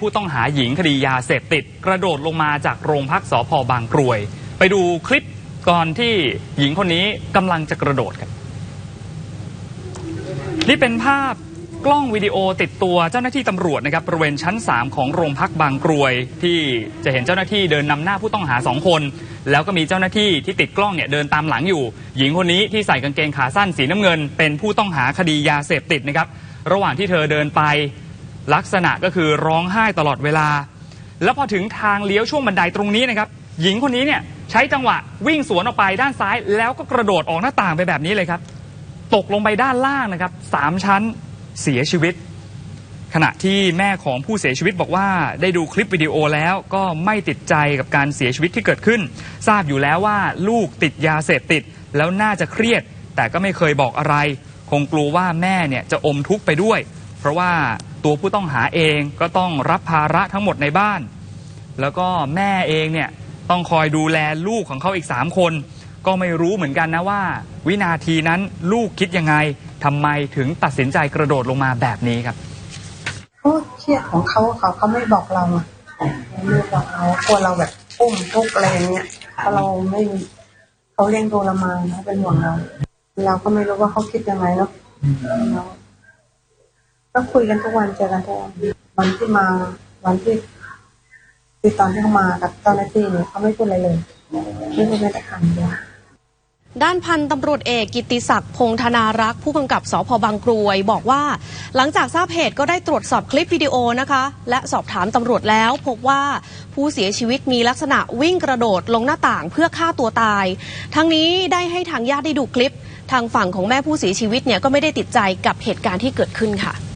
ผู้ต้องหาหญิงคดียาเสพติด กระโดดลงมาจากโรงพักสพบางกรวย ไปดูคลิปก่อนที่หญิงคนนี้กำลังจะกระโดดครับนี่เป็นภาพกล้องวิดีโอติดตัวเจ้าหน้าที่ตำรวจนะครับบริเวณชั้น 3 ของโรงพักบางกรวย ที่จะเห็นเจ้าหน้าที่เดินนำหน้าผู้ต้องหาสองคน แล้วก็มีเจ้าหน้าที่ที่ติดกล้องเนี่ยเดินตามหลังอยู่ หญิงคนนี้ที่ใส่กางเกงขาสั้นสีน้ำเงิน เป็นผู้ต้องหาคดียาเสพติดนะครับระหว่างที่เธอเดินไป ลักษณะก็คือร้องไห้ตลอดเวลา แล้วพอถึงทางเลี้ยวช่วงบันไดตรงนี้นะครับ หญิงคนนี้เนี่ยใช้จังหวะวิ่งสวนออกไปด้านซ้าย แล้วก็กระโดดออกหน้าต่างไปแบบนี้เลยครับ ตกลงไปด้านล่างนะครับสามชั้นเสียชีวิต ขณะที่แม่ของผู้เสียชีวิตบอกว่าได้ดูคลิปวิดีโอแล้วก็ไม่ติดใจกับการเสียชีวิตที่เกิดขึ้น ทราบอยู่แล้วว่าลูกติดยาเสพติด แล้วน่าจะเครียด แต่ก็ไม่เคยบอกอะไร คงกลัวว่าแม่เนี่ยจะอมทุกข์ไปด้วย เพราะว่าตัวผู้ต้องหาเองก็ต้องรับภาระทั้งหมดในบ้าน แล้วก็แม่เองเนี่ยต้องคอยดูแลลูกของเขาอีก3คน ก็ไม่รู้เหมือนกันนะว่า วินาทีนั้นลูกคิดยังไงทำไมถึงตัดสินใจกระโดดลงมาแบบนี้ครับเขาเครียดของเขาเขาเขาไม่บอกเราอะไม่บอกเรากลัวเราแบบอุ้มทุกข์อะไรอย่างเงี้ยเพราะเราไม่เขาเลี้ยงดูเรามาเขาเป็นห่วงเรา เราก็ไม่รู้ว่าเขาคิดยังไงเนาะ ก็คุยกันทุกวันเจอกันทุกวันวันที่มาวันที่ที่ตอนที่เขามากับเจ้าหน้าที่เนี่ยเขาไม่พูดอะไรเลยไม่พูดแม้แต่คำเดียวด้านพันตำรวจเอกกิติศักดิ์พงธนารักษ์ผู้กำกับสพบางกรวยบอกว่า หลังจากทราบเหตุก็ได้ตรวจสอบคลิปวิดีโอนะคะ และสอบถามตำรวจแล้วพบว่าผู้เสียชีวิตมีลักษณะวิ่งกระโดดลงหน้าต่างเพื่อฆ่าตัวตาย ทั้งนี้ได้ให้ทางญาติได้ดูคลิป ทางฝั่งของแม่ผู้เสียชีวิตเนี่ยก็ไม่ได้ติดใจกับเหตุการณ์ที่เกิดขึ้นค่ะ